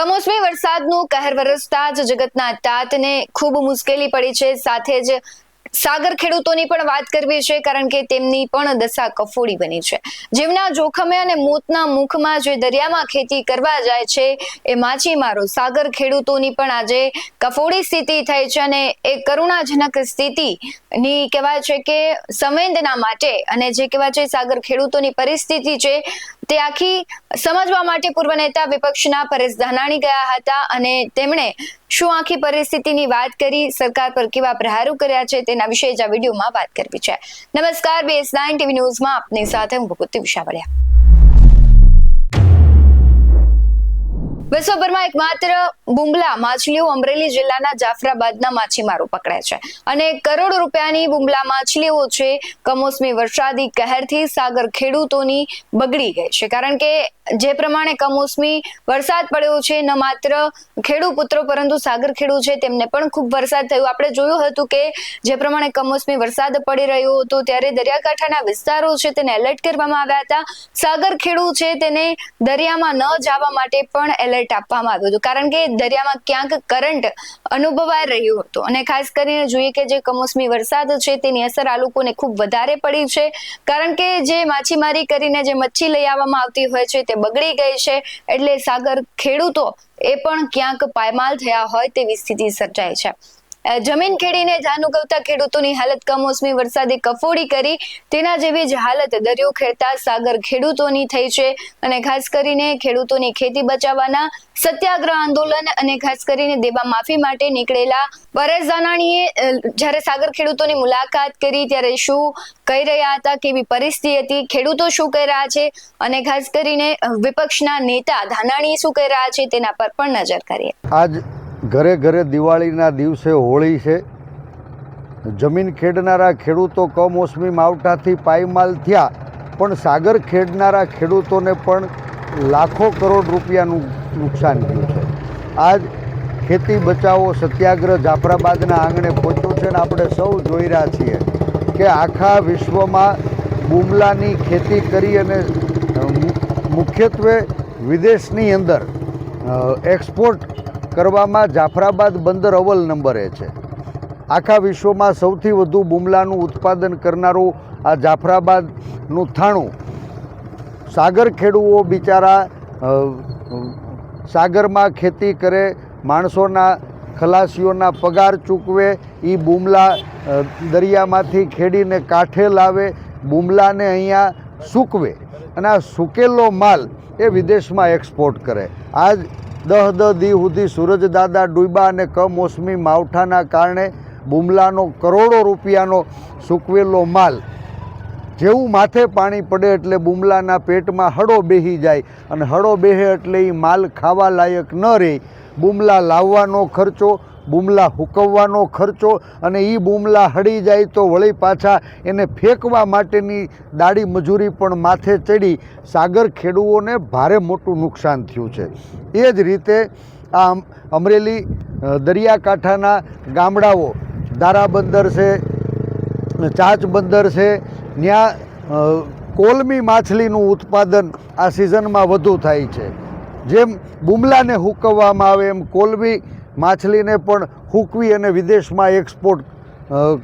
કમોસમી વરસાદનું કહેર વરસતા જ જગતના તાતને ખૂબ મુશ્કેલી પડી છે. સાથે જ સાગર ખેડૂતોની પણ વાત કરવી છે, કારણ કે તેમની પણ દશા કફોડી બની છે. જીવના જોખમે અને મોતના મુખમાં જે દરિયામાં ખેતી કરવા જાય છે, એ માછીમારો સાગર ખેડૂતોની પણ આજે કફોડી સ્થિતિ થઈ છે અને એ કરુણાજનક સ્થિતિની કહેવાય છે કે સંવેદના માટે અને જે કહેવાય છે સાગર ખેડૂતોની પરિસ્થિતિ છે તે આખી સમજવા માટે પૂર્વ નેતા વિપક્ષના પરેશ ધાનાણી ગયા હતા અને તેમણે શું આખી પરિસ્થિતિની વાત કરી, સરકાર પર કેવા પ્રહારો કર્યા છે તેના વિશે જ આ વિડીયોમાં વાત કરવી છે. નમસ્કાર બીએસ નાઇન ટીવી ન્યૂઝમાં આપની સાથે હું ભગવતી વિશાવડિયા વિશ્વભરમાં એકમાત્ર બુમલા માછલીઓ અમરેલી જિલ્લાના જાફરાબાદના માછીમારો પકડે છે અને કરોડો રૂપિયાની બુમલા માછલીઓ છે. કમોસમી વરસાદી કહેરથી સાગર ખેડૂતોની બગડી ગઈ છે. કારણ કે જે પ્રમાણે કમોસમી વરસાદ પડ્યો છે, ન માત્ર ખેડૂત પુત્રો પરંતુ સાગર ખેડૂત છે, તેમને પણ ખૂબ વરસાદ થયો. આપણે જોયું હતું કે જે પ્રમાણે કમોસમી વરસાદ પડી રહ્યો હતો, ત્યારે દરિયાકાંઠાના વિસ્તારો છે, તેને એલર્ટ કરવામાં આવ્યા હતા. સાગર ખેડૂત છે, તેને દરિયામાં ન જવા માટે પણ એલર્ટ આપવામાં આવ્યું હતું, કારણ કે દરિયામાં ક્યાંક કરંટ અનુભવાઈ રહ્યો હતો. અને ખાસ કરીને જોઈએ કે જે કમોસમી વરસાદ છે, તેની અસર આ લોકોને ખૂબ વધારે પડી છે, કારણ કે જે માછીમારી કરીને જે મચ્છી લઈ આવવામાં આવતી હોય છે, તે બગડી ગઈ છે, એટલે સાગર ખેડૂતો એ પણ ક્યાંક પાયમાલ થયા હોય તેવી સ્થિતિ સર્જાય છે. જમીન ખેડીને જાન ઉગવતા ખેડૂતોની હાલત કમોસમી, વરસાદે કફોડી કરી. તેના જેવી જ હાલત દરિયો ખેડતા સાગર ખેડૂતોની થઈ છે અને ખાસ કરીને ખેડૂતોની ખેતી બચાવવાના સત્યાગ્રહ આંદોલન અને ખાસ કરીને દેવા માફી માટે નીકળેલા પરેશ ધાનાણીએ જ્યારે સાગર ખેડૂતોની મુલાકાત કરી ત્યારે શું કહી રહ્યા હતા, કેવી પરિસ્થિતિ હતી, ખેડૂતો શું કહી રહ્યા છે અને ખાસ કરીને વિપક્ષના નેતા ધાનાણીએ શું કહી રહ્યા છે તેના પર પણ નજર કરીએ. આજ ઘરે ઘરે દિવાળીના દિવસે હોળી છે. જમીન ખેડનારા ખેડૂતો કમોસમી માવઠાથી પાયમાલ થયા, પણ સાગર ખેડનારા ખેડૂતોને પણ લાખો કરોડ રૂપિયાનું નુકસાન થયું છે. આજ ખેતી બચાવો સત્યાગ્રહ જાફરાબાદના આંગણે પહોંચ્યો છે ને આપણે સૌ જોઈ રહ્યા છીએ કે આખા વિશ્વમાં બુમલાની ખેતી કરી અને મુખ્યત્વે વિદેશની અંદર એક્સપોર્ટ કરવામાં જાફરાબાદ બંદર અવ્વલ નંબરે છે. આખા વિશ્વમાં સૌથી વધુ બુમલાનું ઉત્પાદન કરનારું આ જાફરાબાદનું થાણું સાગર ખેડૂઓ બિચારા સાગરમાં ખેતી કરે, માણસોના ખલાસીઓના પગાર ચૂકવે એ બુમલા દરિયામાંથી ખેડીને કાંઠે લાવે, બુમલાને અહીંયા સૂકવે અને આ સૂકેલો માલ એ વિદેશમાં એક્સપોર્ટ કરે. આજ દહ દહ દી સુધી સૂરજદાદા ડૂબા અને કમોસમી માવઠાના કારણે બુમલાનો કરોડો રૂપિયાનો સૂકવેલો માલ. જેવું માથે પાણી પડે એટલે બુમલાના પેટમાં હળો બેહી જાય અને હળો બેહે એટલે એ માલ ખાવા લાયક ન રહે. બુમલા લાવવાનો ખર્ચો બુમલા હુકવવાનો ખર્ચો અને એ બુમલા હળી જાય તો વળી પાછા એને ફેંકવા માટેની દાડી મજૂરી પણ માથે ચડી. સાગર ખેડૂઓને ભારે મોટું નુકસાન થયું છે. એ જ રીતે આ અમરેલી દરિયાકાંઠાના ગામડાઓ દારા બંદર છે ચાચ બંદર છે ત્યાં કોલમી માછલીનું ઉત્પાદન આ સિઝનમાં વધુ થાય છે. જેમ બુમલાને હુકવવામાં આવે એમ કોલમી માછલીને પણ હૂકવી અને વિદેશમાં એક્સપોર્ટ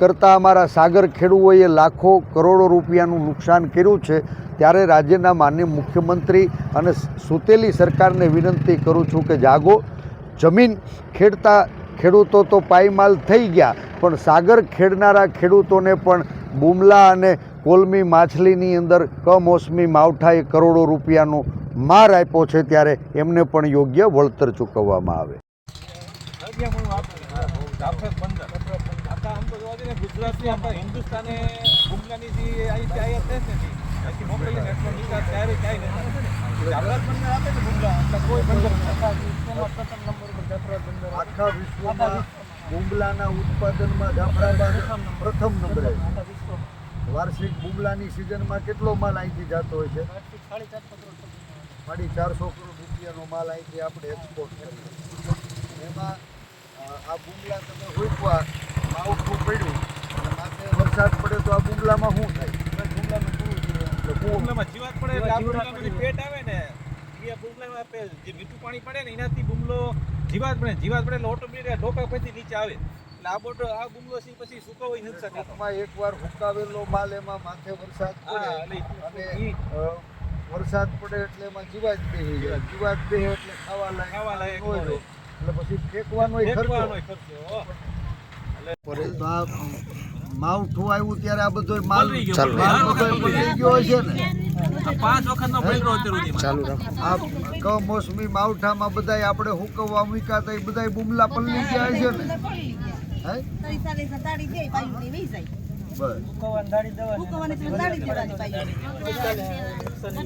કરતા અમારા સાગર ખેડૂઓએ લાખો કરોડો રૂપિયાનું નુકસાન કર્યું છે. ત્યારે રાજ્યના માનનીય મુખ્યમંત્રી અને સૂતેલી સરકારને વિનંતી કરું છું કે જાગો. જમીન ખેડતા ખેડૂતો તો પાયમાલ થઈ ગયા, પણ સાગર ખેડનારા ખેડૂતોને પણ બુમલા અને કોલમી માછલીની અંદર કમોસમી માવઠાએ કરોડો રૂપિયાનો માર આપ્યો છે, ત્યારે એમને પણ યોગ્ય વળતર ચૂકવવામાં આવે. જાફરાબાદ બંદર આખા આમ તો જોવા જઈએ ને ગુજરાતની આખા હિન્દુસ્તાને બુમલાની જે અહીંથી આયાત થાય છે ને અહીંથી મોકલીને એટલો નિકાસ ક્યારે ક્યાંય નથી જાફરાબાદ બંદર આપે ને બુમલા એટલે કોઈ બંદર આખા વિશ્વમાં બુમલાના ઉત્પાદનમાં જાફરાબાદ પ્રથમ નંબરે વાર્ષિક બુમલાની સિઝનમાં કેટલો માલ અહીંથી જતો હોય છે? સાડી ચારસો કરોડ રૂપિયાનો માલ અહીંથી આપણે એક્સપોર્ટ કરીએ એમાં આ બુમલા તમે હોઈકવા માવઠું પડ્યું. અને માથે વરસાદ પડે તો આ બુમલામાં શું થાય? બુમલાનું પૂરું એટલે બુમલામાં જીવાત પડે એટલે આ બુમલાનું પેટ આવે ને એ બુમલામાં જે મીઠું પાણી પડે ને એનાથી બુમલો જીવાત બને જીવાત પડે એટલે ઓટોમેટિક ઢોકા પછી નીચે આવે. એટલે આ ગુમલો છે પછી સુકાવો નથી શકાતો. ટૂંકમાં એકવાર હુકાવેલો માલ એમાં માથે વરસાદ પડે અને વરસાદ પડે એટલે એમાં જીવાત બેહી જીવાત. બેહે એટલે ખાવા લાયક ખાવા લાયક હોય. એટલે પછી ફેંકવાનો ખર્ચો. પડે માવઠું આવ્યું ત્યારે આ બધો માલ પલળી ગયો, ગયો. ને? પાંચ વખતનો આ કમોસમી માવઠામાં બધાય આપણે હુકવવા મૂક્યા હતા એ બધાય બુમલા પલળી ગયા છે ને? હે?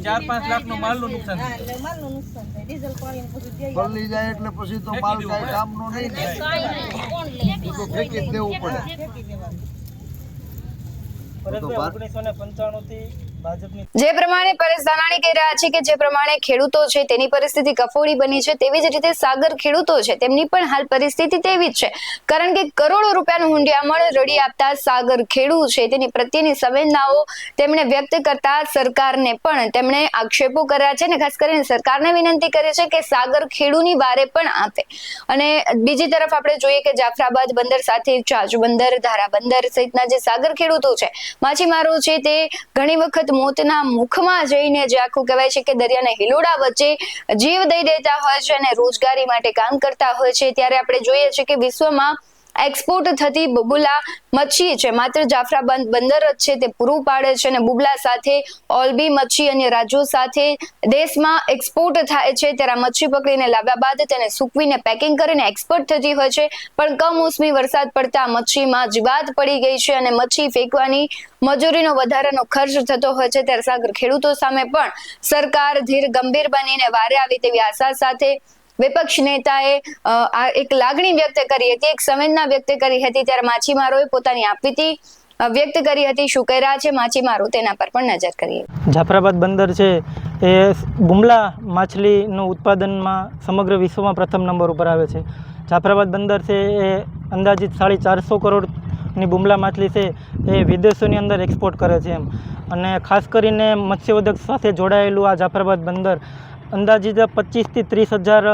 ચાર પાંચ લાખનો માલનું નુકસાન. થાય. પલળી જાય એટલે પછી તો માલ કાંઈ કામનો નહીં ને તો ફેંકી દેવું પડે. તો બાર- જે પ્રમાણે પરેશ ધાનાણી કહી રહ્યા છે કે જે પ્રમાણે ખેડૂતો છે, તેની પરિસ્થિતિ કફોડી બની છે, તેવી જ રીતે સાગર ખેડૂતો છે, તેમની પણ હાલ પરિસ્થિતિ તેવી જ છે. કારણ કે કરોડો રૂપિયાનું હુંડિયામણ રડી આપતા સાગર ખેડૂત છે, તેની પ્રત્યેની સંવેદનાઓ તેમણે વ્યક્ત કરતા સરકારને પણ તેમણે આક્ષેપો કર્યા છે અને ખાસ કરીને સરકારને વિનંતી કરી છે કે સાગર ખેડૂની વારે પણ આપે. અને બીજી તરફ આપણે જોઈએ કે જાફરાબાદ બંદર સાથે ચાજુ બંદર, ધારા બંદર સહિતના જે સાગર ખેડૂતો છે, માછીમારો છે, તે ઘણી વખત મોતના મુખમાં જઈને જે આખું કહેવાય છે કે દરિયાના હિલોડા વચ્ચે જીવ દઈ દેતા હોય છે અને રોજગારી માટે કામ કરતા હોય છે. ત્યારે આપણે જોઈએ છે કે વિશ્વમાં એક્સપોર્ટ થતી બબુલા મચ્છી છે. માત્ર જાફરાબાદ બંદર જ છે, તે પૂરું પાડે છે અને બુબલા સાથે, ઓલબી મચ્છી અને રાજ્યો સાથે દેશમાં એક્સપોર્ટ થાય છે. ત્યારે મચ્છી પકડીને લાવ્યા બાદ તેને સૂકવીને પેકિંગ કરીને એક્સપોર્ટ થતી હોય છે. પણ કમોસમી વરસાદ પડતા મચ્છીમાં જીવાત પડી ગઈ છે અને મચ્છી ફેંકવાની મજૂરીનો વધારાનો ખર્ચ થતો હોય છે. ત્યારે સાગર ખેડૂતો સામે પણ સરકાર ધીર ગંભીર બનીને વારે આવી તેવી આશા સાથે વિપક્ષ નેતાએ આ એક લાગણી વ્યક્ત કરી હતી, એક સંવેદના વ્યક્ત કરી હતી ત્યારે માછીમારોએ પોતાની આપવીતી વ્યક્ત કરી હતી શું કહી રહ્યા છે, માછીમારો તેના પર પણ નજર કરીએ. જાફરાબાદ બંદર છે, એ બુમલા માછલીનું ઉત્પાદનમાં સમગ્ર વિશ્વમાં પ્રથમ નંબર ઉપર આવે છે. જાફરાબાદ બંદર છે, એ અંદાજિત સાડી ચારસો કરોડની બુમલા માછલી છે, એ વિદેશોની અંદર એક્સપોર્ટ કરે છે એમ. અને ખાસ કરીને મત્સ્યોદ્યોગ સાથે જોડાયેલું આ જાફરાબાદ બંદર અંદાજિત પચીસથી ત્રીસ હજાર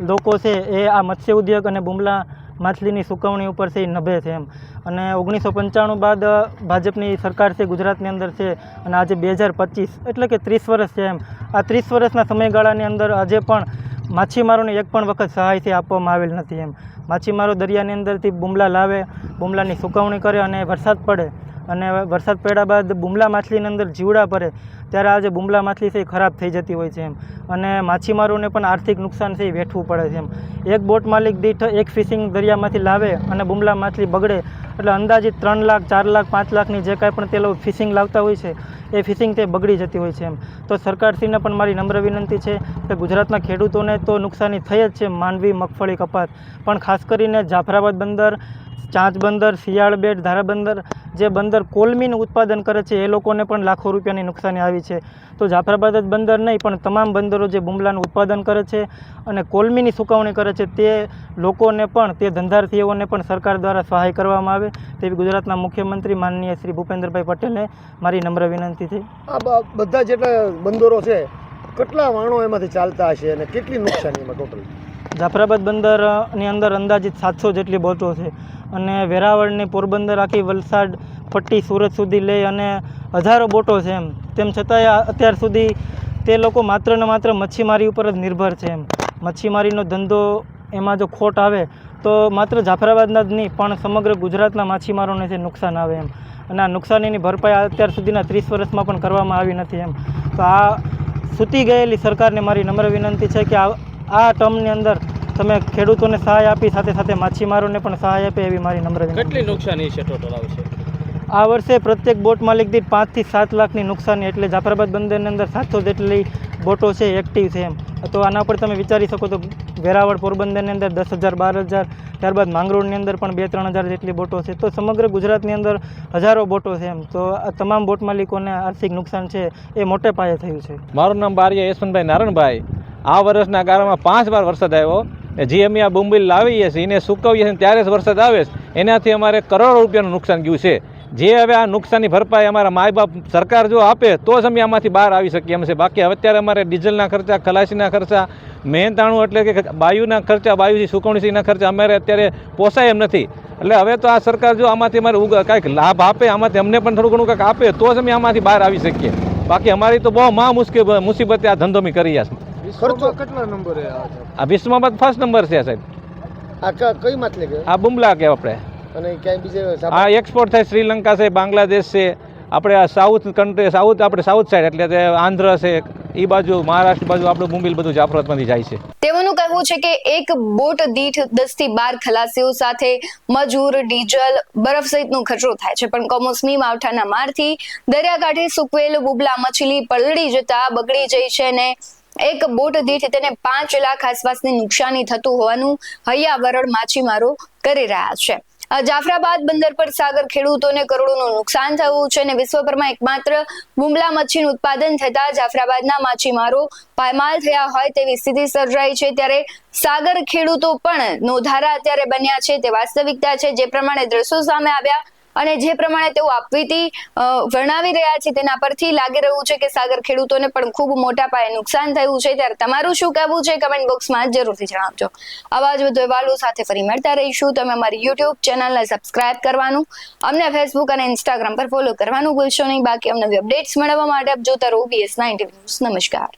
લોકો છે એ આ મત્સ્ય ઉદ્યોગ અને બુમલા માછલીની સુકવણી ઉપર છે એ નભે છે એમ. અને ઓગણીસો પંચાણું બાદ ભાજપની સરકાર છે ગુજરાતની અંદર છે અને આજે બે હજાર પચીસ એટલે કે ત્રીસ વર્ષ છે એમ. આ ત્રીસ વર્ષના સમયગાળાની અંદર આજે પણ માછીમારોને એક પણ વખત સહાયથી આપવામાં આવેલ નથી એમ. માછીમારો દરિયાની અંદરથી બુમલા લાવે, બુમલાની સુકવણી કરે અને વરસાદ પડે અને વરસાદ પડ્યા બાદ બુમલા માછલીની અંદર જીવડા પડે ત્યારે આ જે બુમલા માછલી છે એ ખરાબ થઈ જતી હોય છે એમ. અને માછીમારોને પણ આર્થિક નુકસાન છે એ વેઠવું પડે છે એમ. એક બોટ માલિક દીઠ એક ફિશિંગ દરિયામાંથી લાવે અને બુમલા માછલી બગડે, એટલે અંદાજિત ત્રણ લાખ, ચાર લાખ, પાંચ લાખની જે કાંઈ પણ તે લોકો ફિશિંગ લાવતા હોય છે, એ ફિશિંગ તે બગડી જતી હોય છે એમ. તો સરકારશ્રીને પણ મારી નમ્ર વિનંતી છે કે ગુજરાતના ખેડૂતોને તો નુકસાની થઈ જ છે માંડવી, મગફળી કપાસ પણ ખાસ કરીને જાફરાબાદ બંદર, ચાંચ બંદર, શિયાળ બેટ, ધારા બંદર જે બંદર કોલમીનું ઉત્પાદન કરે છે, એ લોકોને પણ લાખો રૂપિયાની નુકસાની આવી છે. તો જાફરાબાદ જ બંદર નહીં, પણ તમામ બંદરો જે બુમલાનું ઉત્પાદન કરે છે અને કોલમીની સુકવણી કરે છે, તે લોકોને પણ, તે ધંધાર્થીઓને પણ સરકાર દ્વારા સહાય કરવામાં આવે. તેવી ગુજરાતના મુખ્યમંત્રી માનનીય શ્રી ભૂપેન્દ્રભાઈ પટેલને મારી નમ્ર વિનંતી છે આ બધા જેટલા બંદરો છે, કેટલા વાણો એમાંથી ચાલતા હશે અને કેટલી નુકસાની એમાં ટોટલ? જાફરાબાદ બંદરની અંદર અંદાજિત સાતસો જેટલી બોટો છે. અને વેરાવળની પોરબંદર આખી વલસાડ પટ્ટી સુરત સુધી લઈ અને હજારો બોટો છે એમ. તેમ છતાંય અત્યાર સુધી તે લોકો માત્ર ને માત્ર મચ્છીમારી ઉપર જ નિર્ભર છે એમ. મચ્છીમારીનો ધંધો એમાં જો ખોટ આવે, તો માત્ર જાફરાબાદના જ નહીં, પણ સમગ્ર ગુજરાતના માછીમારોને જે નુકસાન આવે એમ. અને આ નુકસાનીની ભરપાઈ અત્યાર સુધીના ત્રીસ વર્ષમાં પણ કરવામાં આવી નથી એમ. તો આ સૂતી ગયેલી સરકારને મારી નમ્ર વિનંતી છે કે આ આ ટર્મની અંદર તમે ખેડૂતોને સહાય આપી સાથે સાથે માછીમારોને પણ સહાય આપે એવી મારી નમ્ર કેટલી નુકસાની છે ટોટલ આવશે આ વર્ષે પ્રત્યેક બોટ માલિક દીઠ પાંચથી સાત લાખની નુકસાની એટલે જાફરાબાદ બંદરની અંદર સાતસો જેટલી બોટો છે એક્ટિવ છે એમ. તો આના પર તમે વિચારી શકો તો વેરાવળ પોરબંદરની અંદર દસ હજાર બાર હજાર ત્યારબાદ માંગરોળની અંદર પણ બે ત્રણ હજાર જેટલી બોટો છે. તો સમગ્ર ગુજરાતની અંદર હજારો બોટો છે એમ. તો આ તમામ બોટ માલિકોને આર્થિક નુકસાન છે એ મોટે પાયે થયું છે. મારું નામ બારિયા યશવંતભાઈ નારણભાઈ. આ વર્ષના ગાળામાં પાંચ વાર વરસાદ આવ્યો જે અમે આ બુંબીલ લાવીએ છીએ, એને સુકવીએ છીએ ત્યારે જ વરસાદ આવે છે. એનાથી અમારે કરોડો રૂપિયાનું નુકસાન ગયું છે. જે હવે આ નુકસાનની ભરપાઈ અમારા માય બાપ સરકાર જો આપે, તો જ અમે આમાંથી બહાર આવી શકીએ એમ છે. બાકી હવે અત્યારે અમારે ડીઝલના ખર્ચા, ખલાસીના ખર્ચા, મહેનતાણું એટલે કે બાયુના ખર્ચા બાયુથી સુકવણીસીના ખર્ચા અમારે અત્યારે પોસાય એમ નથી. એટલે હવે તો આ સરકાર જો આમાંથી અમારે કાંઈક લાભ આપે, આમાંથી અમને પણ થોડું ઘણું કાંઈક આપે, તો જ અમે આમાંથી બહાર આવી શકીએ. બાકી અમારી તો બહુ મહા મુશ્કેલ મુસીબતે આ ધંધો મેં કરી છે ખર્ચો કેટલા નંબરે આ છે? આ ફર્સ્ટ નંબર છે સાહેબ. આ કઈ માછલી કે? આ બુમલા કે આપણે. અને ક્યાંય બીજે આ એક્સપોર્ટ થાય શ્રીલંકા છે બાંગ્લાદેશ છે આપણે આ સાઉથ કન્ટ્રી સાઉથ આપણે સાઉથ સાઈડ એટલે તે આંધ્ર છે એ બાજુ મહારાષ્ટ્ર બાજુ આપણું મુંબઈ બધું જાફરાતમાંથી જાય છે. તેઓનું કહેવું છે કે એક બોટ દીઠ દસથી બાર ખલાસીઓ સાથે મજૂર ડીઝલ બરફ સહિતનો ખર્ચો થાય છે. પણ કમોસમી માવઠાના મારથી દરિયાકાંઠે સુકવેલ બુબલા મછલી પલળી જતા બગડી જાય છે અને એક બોટ દીઠ તેને પાંચ લાખ આસપાસની નુકસાની થતું હોવાનું હૈયાવરણ માછીમારો કરી રહ્યા છે. જાફરાબાદ બંદર પર સાગર ખેડૂતોને કરોડોનું નુકસાન થયું છે અને વિશ્વભરમાં એકમાત્ર બુમલા મચ્છીનું ઉત્પાદન થતા જાફરાબાદના માછીમારો પાયમાલ થયા હોય તેવી સ્થિતિ સર્જાઈ છે. ત્યારે સાગર ખેડૂતો પણ નોધારા અત્યારે બન્યા છે. તે વાસ્તવિકતા છે. જે પ્રમાણે દ્રશ્યો સામે આવ્યા અને જે પ્રમાણે તેઓ આપવીતી વર્ણવી રહ્યા છે તેના પરથી લાગી રહ્યું છે કે સાગર ખેડૂતોને પણ ખૂબ મોટા પાયે નુકસાન થયું છે. ત્યારે તમારું શું કહેવું છે? કમેન્ટ બોક્સમાં જરૂરથી જણાવજો. આવા જ વધુ અહેવાલો સાથે ફરી મળતા રહીશું. તમે અમારી યુટ્યુબ ચેનલને સબસ્ક્રાઇબ કરવાનું, અમને ફેસબુક અને ઇન્સ્ટાગ્રામ પર ફોલો કરવાનું ભૂલશો નહીં. બાકી અમને અપડેટ્સ મેળવવા માટે આપ જોતા રહો બીએસ નાઇન્ટી ન્યૂઝ નમસ્કાર.